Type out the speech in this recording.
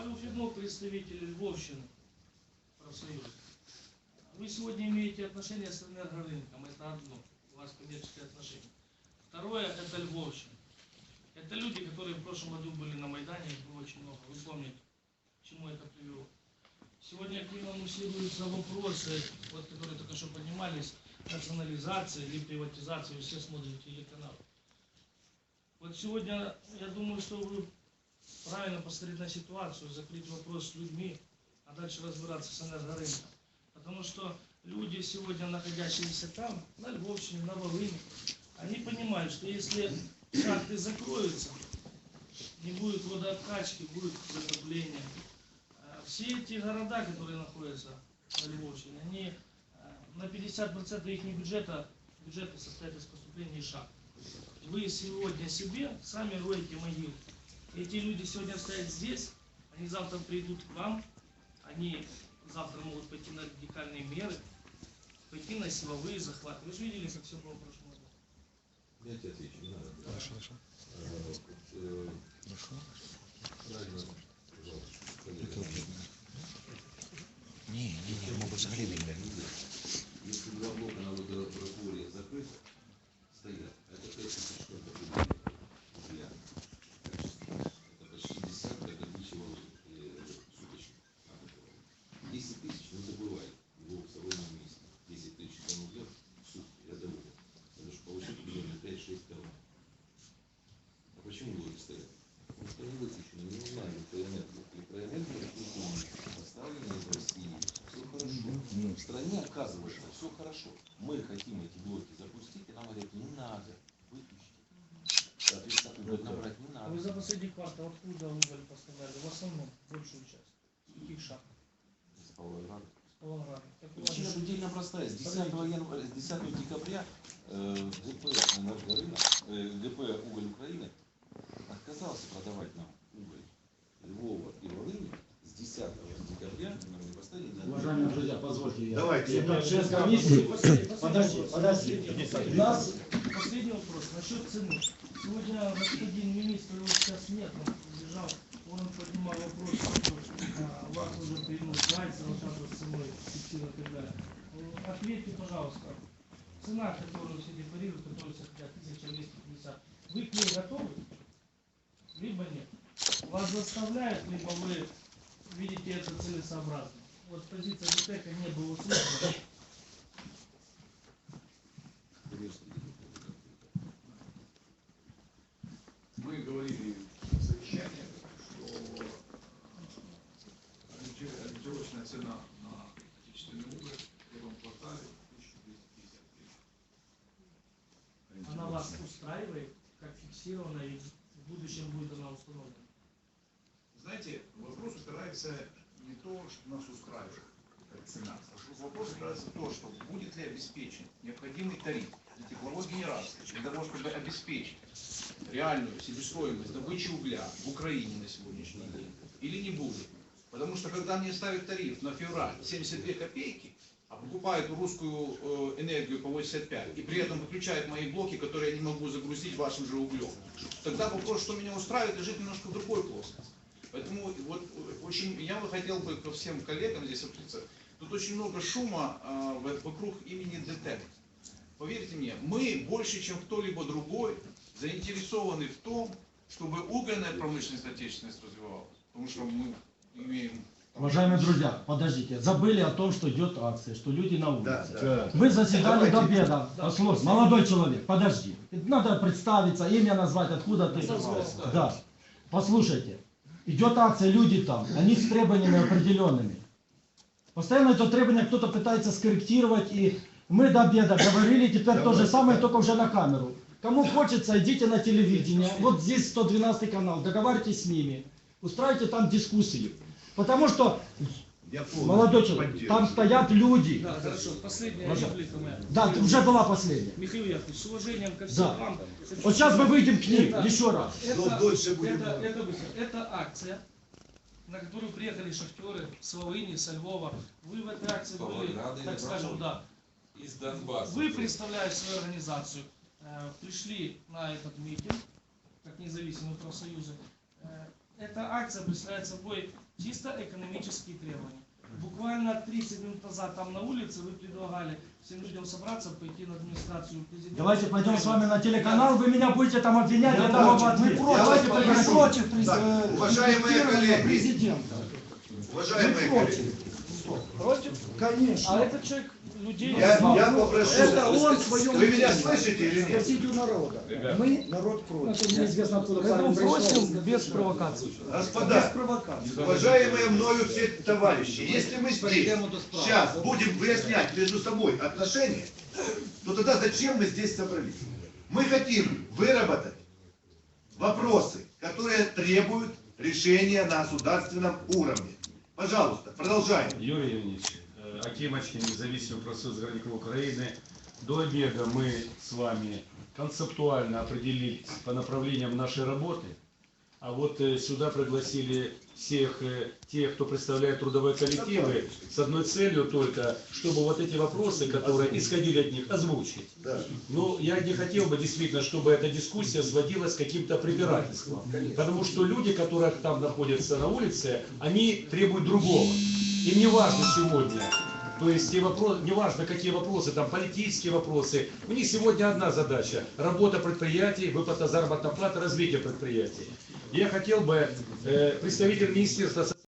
Павел Феднов, представитель Львовщины, профсоюза. Вы сегодня имеете отношения с энергорынком, это одно, у вас коммерческие отношения. Второе, это Львовщина. Это люди, которые в прошлом году были на Майдане, их было очень много, вы помните, к чему это привело. Сегодня к ним анонсируются вопросы, вот, которые только что поднимались, национализации или приватизации, вы все смотрите телеканал. Вот сегодня, я думаю, что вы правильно посмотреть на ситуацию, закрыть вопрос с людьми, а дальше разбираться с энергорынком. Потому что люди сегодня, находящиеся там, на Львовщине, на Волыне, они понимают, что если шахты закроются, не будет водооткачки, будет затопление. А Все эти города, которые находятся на Львовщине, они э, на 50% их бюджета, бюджета состоят из поступлений шахт. Вы сегодня себе сами роете могилу. Эти люди сегодня стоят здесь, они завтра придут к вам, они завтра могут пойти на радикальные меры, пойти на силовые захваты. Вы же видели, как все было в прошлом году. Я тебе отвечу, не надо. Хорошо, хорошо. В стране оказывается все хорошо. Мы хотим эти блоки запустить, и нам говорят, не надо, выключите. Соответственно, уголь набрать не А вы надо. за последний квартал откуда уголь поставляли? В основном, большую часть. С каких шахт? С Павлограда. Причина предельно простая. С 10, января, с 10 декабря э, ГП «Энергорынок», э, ГП «Уголь Украины» отказался продавать нам уголь Львова и Волыни с 10 декабря нам не поставили ни одной Уважаемые друзья, позвольте я. Давайте. Я член комиссии. Последний- Подожди, подожди. У нас Последний вопрос насчет цены. Сегодня господин министр, его сейчас нет, он убежал, он поднимал вопрос, что а, вас уже Вайцер, сейчас вот ценой фиксируют и так далее. Э, Ответьте, пожалуйста, цена, которую все декларируют, которую все хотят, 1250, вы к ней готовы? Либо нет. Вас заставляют, либо вы видите это целесообразно. Вот позиция ДТЭКа не было услышана. Мы говорили в совещании, что ориентир- ориентировочная цена на отечественный уголь в первом квартале 1253. Она вас устраивает, как фиксирована и в будущем будет она установлена. Знаете, вопрос упирается то, что нас устраивает цена. Вопрос в то, что будет ли обеспечен необходимый тариф для тепловой генерации для того, чтобы обеспечить реальную себестоимость добычи угля в Украине на сегодняшний день или не будет. Потому что когда мне ставят тариф на февраль 72 копейки, а покупают русскую э, энергию по 85, и при этом выключают мои блоки, которые я не могу загрузить вашим же углем, тогда вопрос, что меня устраивает, лежит немножко в другой плоскости. Поэтому вот э, очень, я бы хотел бы ко всем коллегам здесь обратиться. Тут очень много шума э, вокруг имени ДТЭК. Поверьте мне, мы больше, чем кто-либо другой, заинтересованы в том, чтобы угольная промышленность отечественность развивалась. Потому что мы имеем... Уважаемые друзья, подождите, забыли о том, что идет акция, что люди на улице. Да, да. Вы заседали до обеда. Да. Послушай, молодой человек, подожди. Надо представиться, имя назвать, откуда ты. Да. Послушайте, идет акция, люди там, они с требованиями определенными. Постоянно это требование кто-то пытается скорректировать, и мы до обеда говорили, теперь то же самое, только уже на камеру. Кому хочется, идите на телевидение, вот здесь 112 канал, договаривайтесь с ними, устраивайте там дискуссию. Потому что, Я молодой человек, там стоят люди. Да, хорошо. Последняя Пожалуйста. реплика моя. Да, уже была последняя. Михаил Яковлевич, с уважением ко всем Да. вам. Вот сейчас мы выйдем к ним, Это- еще раз. Это, дольше будем это, это быстро. Это акция, на которую приехали шахтеры с Волыни, со Львова. Вы в этой акции были, Павлограда так скажем, да. Из Донбасса. Вы представляете свою организацию, э, пришли на этот митинг, как независимые профсоюзы. Э, эта акция представляет собой чисто экономические требования. Буквально 30 минут назад там на улице вы предлагали всем людям собраться, пойти на администрацию президента. Давайте пойдем с вами на телеканал, вы меня будете там обвинять, я Я дам вам против, мы ответ. против, Давайте мы прекратим. против през- Так, э, уважаемые коллеги. президента. Уважаемые Мы коллеги, Против? Конечно. А этот человек людей я, я попрошу, Это он в своем вы меня слышите или нет? Спросите у народа. Мы народ против. Неизвестно, откуда Поэтому просим без провокаций. без Господа, провокаций. уважаемые мною все товарищи, если мы здесь сейчас будем выяснять между собой отношения, то тогда зачем мы здесь собрались? Мы хотим выработать вопросы, которые требуют решения на государственном уровне. Пожалуйста, продолжаем. Юрий Ильич, Акимович, независимый профсоюз гражданников Украины. До обеда мы с вами концептуально определились по направлениям нашей работы. А вот э, сюда пригласили всех э, тех, кто представляет трудовые коллективы, с одной целью только, чтобы вот эти вопросы, которые исходили от них, озвучить. Да. Ну, я не хотел бы действительно, чтобы эта дискуссия сводилась к каким-то препирательствам. Потому что люди, которые там находятся на улице, они требуют другого. Им не важно сегодня, то есть те вопросы, не важно какие вопросы, там политические вопросы. У них сегодня одна задача – работа предприятий, выплата заработной платы, развитие предприятий. Я хотел бы, э, представитель Министерства